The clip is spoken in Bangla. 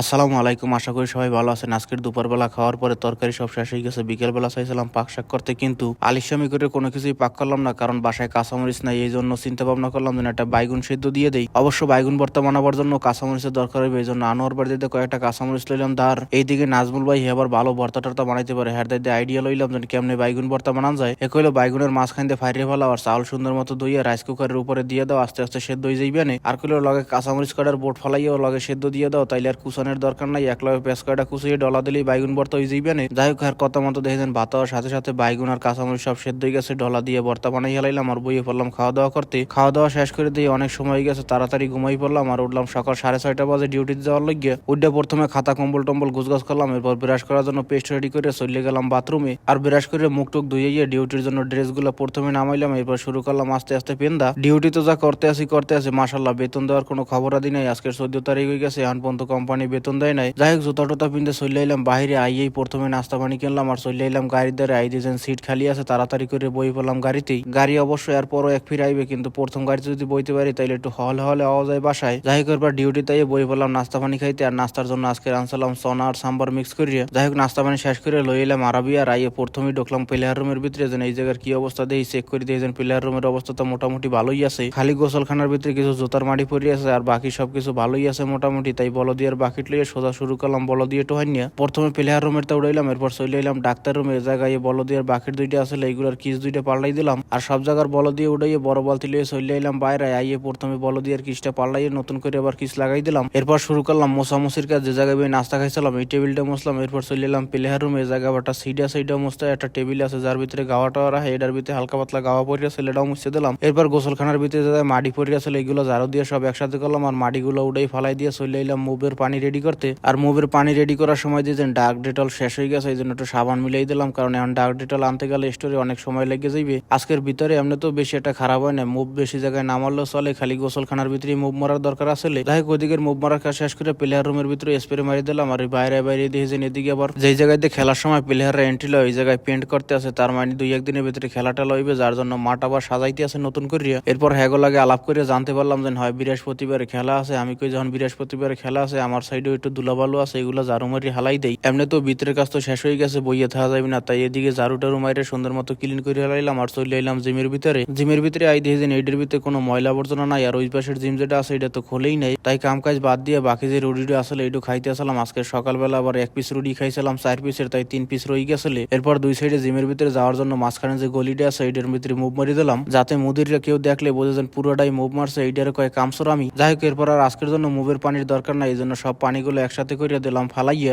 আসসালামু আলাইকুম, আশা করি সবাই ভালো আছেন। আজকের দুপুরবেলা খাওয়ার পরে তরকারি সব শেষ হয়ে গেছে। বিকেলবেলা চাইছিলাম পাক শাক করতে, কিন্তু আলিশামি করে কোনো কিছুই পাক করলাম না, কারণ বাসায় কাঁচামরিচ নাই, এই জন্য চিন্তা ভাবনা করলাম যেন একটা বাইগুন সেদ্ধ দিয়ে দেই। অবশ্য বাইগুন ভর্তা বানাবার জন্য কাঁচামরিচের দরকার হবে, এই জন্য আনোয়ার বাড়িতে কয়েকটা কাঁচামরিচ লইলাম। তার এইদিকে নাজমুল ভাই আবার ভালো ভর্তা টর্তা বানাইতে পারে। হ্যাঁ দাইতে আইডিয়া লইলাম যে কেমনে বাইগুন ভর্তা বানান যায়। এ কইলো বাইগুনের মাঝখান দিয়ে ফাইরে ফেলা আর চাউল সুন্দর মতো দইয়া রাইস কুকারের উপরে দিয়ে দাও, আস্তে আস্তে সেদ্ধ হয়ে যাইবে আর কইলো লগে কাঁচামরিচ কাটার বোট ফলাইও লগে সেদ্ধ দিয়ে দাও, তাইলে আর কুসানের দরকার নাই। এক লগে পেঁয়াজ কয়টা কুচিয়ে ডলা দিলেই বাইগুন ভর্তা হয়ে যাইবে না। যাই হোক, আর কত মতো দেখেছেন ভাত হওয়ার সাথে সাথে বাইগুন আর কাঁচামরিচ সব সেদ্ধ হয়ে গেছে। ডলা দিয়ে ভর্তা বানাই হেলাইলাম আর বইয়ে পড়লাম খাওয়া দাওয়া করতে। খাওয়া দাওয়া শেষ করে দিয়ে অনেক সময় হয়ে গেছে, তাড়াতাড়ি ঘুমাই পড়লাম, আর উঠলাম সকাল সাড়ে ছয়টা বাজে ডিউটিতে যাওয়ার লাগিয়ে উঠে প্রথমে খাতা, কম্বল, টম্বল, গুছগাছ করলাম, এরপর ব্রাশ করার জন্য পেস্ট রেডি করে চলে গেলাম বাথরুমে আর ব্রাশ করে মুখ টুক ধুয়ে গিয়ে ডিউটির জন্য ড্রেসগুলো প্রথমে নামাইলাম, এরপর শুরু করলাম আস্তে আস্তে পেন্দা। ডিউটি তো যা করতে আসি করতে আসি মাসাল্লাহ বেতন দেওয়ার কোনো খবর আদি নাই। আজকের চোদ্দ তারিখ হয়ে গেছে, এখন পর্যন্ত কোম্পানি বেতন দেয় নাই। যাই হোক জুতা টুতা পিনতে চলে এলাম বাইরে আইয়েই প্রথমে নাস্তা পানি কিনলাম আর চলে এলাম গাড়ির দ্বারা আই দিয়েছেন সিট খালি আছে, তাড়াতাড়ি করে বই পেলাম গাড়িতেই। গাড়ি অবশ্যই আর পরও এক ফিরে আইবে, কিন্তু প্রথম গাড়িতে যদি বইতে পারি, তাইলে একটু হল হলে আওয়া যায় বাসায়। যাই হোক, এরপর ডিউটি তাই বই পেলাম, নাস্তা পানি খাইতে আর নাস্তার জন্য আজকে আনসালাম সোনা আর সাম্বার মিক্স করিয়ে। যাই হোক, নাস্তা পানি শেষ করে লই এলাম আরবি আর আইয়ে প্রথমেই ঢুকলাম প্লেয়ার রুমের ভিতরে, যেন এই জায়গার কি অবস্থা দেখি চেক করে দিয়েছেন প্লেয়ার রুমের অবস্থা তো মোটামুটি ভালোই আছে। খালি গোসলখানার ভিতরে কিছু জুতার মাটি পরে আছে আর বাকি সবকিছু ভালোই আছে মোটামুটি, তাই বল দিয়ে আর বাকিট লইয়ে সোজা শুরু করলাম বল দিয়ে টোহাই নিয়ে প্রথমে প্লেয়ার রুমের তা উড়াইলাম, এরপর চলে এলাম ডাক্তার রুমে জায়গায় বল দিয়ে বাকির দুইটা আসলে এইগুলোর কিস দুইটা পাল্টাই দিলাম। আর সব জায়গার বল দিয়ে উড়াইয়ে বড় বালতি লিয়ে চলে এলাম বাইরে, আইয়ে প্রথমে বল দিয়ে কিসটা পাল্টাইয়ে নতুন করে আবার কিস লাগাই দিলাম। এরপর শুরু করলাম মোসামুসির কাজ, যে জায়গায় নাস্তা খাইছিলাম, এই টেবিলটা মুসলাম এরপর চলে এলাম প্লেয়ার রুমে জায়গা একটা সিট আছে এইটা একটা টেবিল আছে, যার ভিতরে গাওয়া টাওয়া রাখে এটার ভিতরে হালকা পাতলা গাওয়া পড়িয়া আছে এটাও মুছে দিলাম। এরপর গোসলখানার ভিতরে মাটি পড়িয়া ছিল এগুলো ঝাড়ু দিয়ে সব একসাথে করলাম, আর মাটিগুলো উড়াই ফালাই দিয়ে চলে এলাম মুভের পানি রেডি করতে। আর মুভের পানি রেডি করার সময় দিয়েছেন ডার্ক ডেটল শেষ হয়ে গেছে, এই জন্য একটু সাবান মিলাই দিলাম, কারণ এখন ডার্ক ডেটল আনতে গেলে স্টোরে অনেক সময় লেগে যাইবে। আজকের ভিতরে এমনি তো বেশি একটা খারাপ হয় না মুভ বেশি জায়গায় না মারলেও চলে, খালি গোসলখানার ভিতরে মুভ মারার দরকার আসলে যাই হোক ওদিকের মুভ মারার কাজ শেষ করে প্লেয়ার রুমের ভিতরে স্প্রে মারি দিলাম, আর বাইরে বাইরে দিয়েছেন এদিকে আবার যেই দিয়ে খেলার সময় প্লেয়াররা এন্ট্রি লয়, ওই জায়গায় পেন্ট করতে আছে তার মানে দুই একদিনের ভিতরে খেলাটা লইবে, যার জন্য মাঠ আবার সাজাইতে আছে নতুন করিয়া এরপর হ্যাগো লাগে আলাপ করে জানতে পারলাম যে, হয় বৃহস্পতিবারে খেলা আছে, আমি কই যখন বৃহস্পতিবারে খেলা আছে, আমার সাইডেও একটু দুলাবালু আছে, এগুলো ঝাড়ু মারি হালাই দেই। এমনি তো ভিতরের কাজ তো শেষ হয়ে গেছে, বইয়ে থাকা যাবে না। তাই এদিকে ঝাড়ু টাড়ু মাইরে সুন্দর মতো ক্লিন করে হালাইলাম আর চলে এলাম জিমের ভিতরে। জিমের ভিতরে আই দিয়ে এইটার ভিতরে কোনো ময়লা আবর্জনা নাই আর ওই পাশের জিম যেটা আছে, এটা তো খোলেই নাই। তাই কাম কাজ বাদ দিয়ে বাকি যে রুটিটা আসলে এইটু খাইতে আসলাম। আজকে সকালবেলা আবার এক পিস রুটি খাইছিলাম, চার পিসের তাই তিন পিস রয়ে গেছিলে। এরপর দুই সাইডে জিমের ভিতরে যাওয়ার জন্য মাঝখানে যে গলিটা আছে এইটার ভিতরে মুভ মারি দিলাম। যাতে মুদিররা কেউ দেখলে বোঝে যেন পুরোটাই মুভ মারছে, এইটার কয়েক কামসর আমি। যাই হোক, এরপর আর আজকের জন্য মুভের পানির দরকার নাই, এই জন্য সব পানিগুলো একসাথে করে দিলাম ফালাইয়া